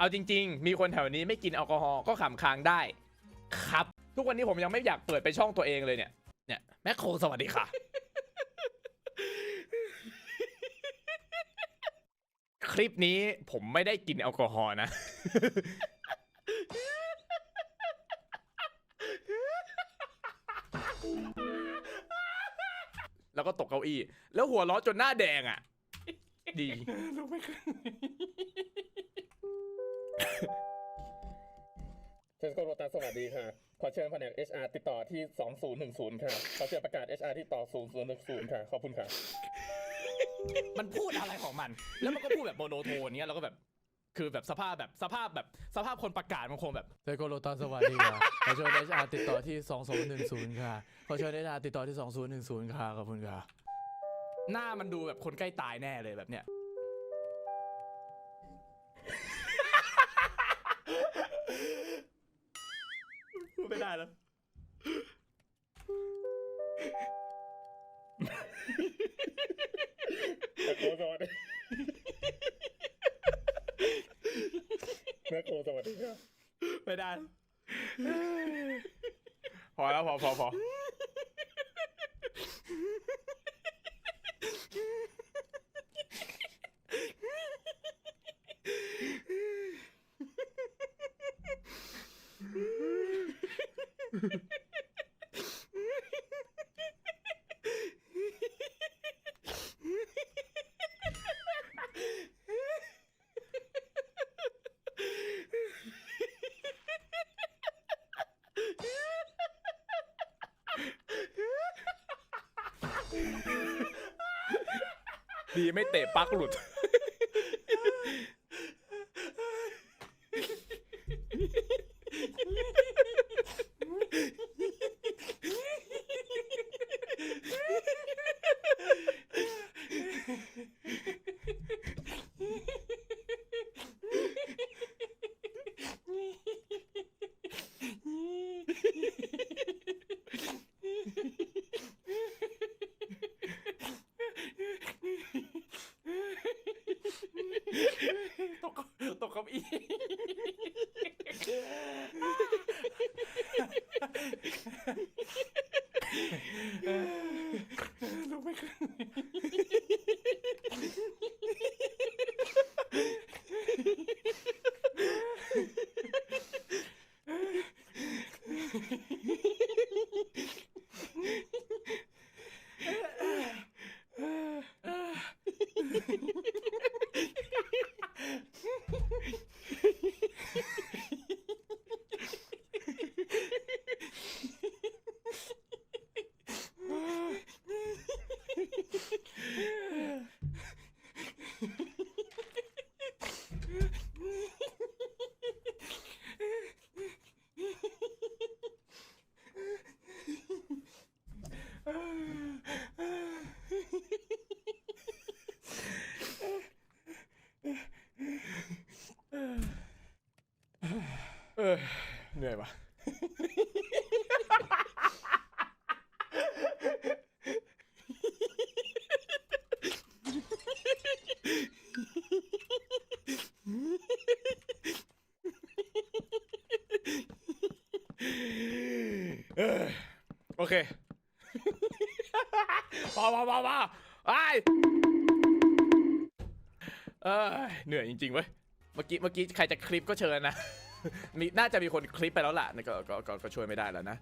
เอาจริง ๆ มีคนแถวนี้ไม่กินแอลกอฮอล์ก็ขำค้างได้ ครับ ทุกวันนี้ผมยังไม่อยากเปิดไปช่องตัวเองเลยเนี่ยเนี่ยแมคโครสวัสดีค่ะ คลิปนี้ผมไม่ได้กินแอลกอฮอล์นะ แล้วก็ตกเก้าอี้ แล้วหัวเราะจนหน้าแดงอะ ดี ลุกไม่ขึ้น เทสโกโรตาสวัสดีค่ะ ขอเชิญแผนก HR ติดต่อที่ 2010 ค่ะ ขอเชิญประกาศ HR ที่ต่อ 0010 ค่ะ ขอบคุณค่ะ มันพูดอะไรของมัน แล้วมันก็พูดแบบโมโนโทนเนี้ยแล้วก็แบบ คือแบบสภาพแบบสภาพแบบสภาพคนประกาศมันคงแบบเซโกโลตาสวัสดีค่ะ ขอเชิญ HR ติดต่อที่ 2010 ค่ะ ขอเชิญ HR ติดต่อที่ 2010 ค่ะ ขอบคุณค่ะ หน้ามันดูแบบคนใกล้ตายแน่เลยแบบเนี้ยพูด ไม่ได้แล้ว แม่โคสวัสดีแม่โคสวัสดีค่ะไม่ได้ พอแล้วพอพอพอ ดีไม่เตะปักหลุด ตกเก้าอี้ลุกไม่ขึ้น อเหนื่อยว่ะโอเคพอพอพอพอไอเออเหนื่อยจริงๆเว้ย เมื่อกี้เมื่อกี้ใครจะคลิปก็เชิญนะ มีน่าจะมีคนคลิปไปแล้วล่ะก็ก็ก็ก็ช่วยไม่ได้แล้วนะ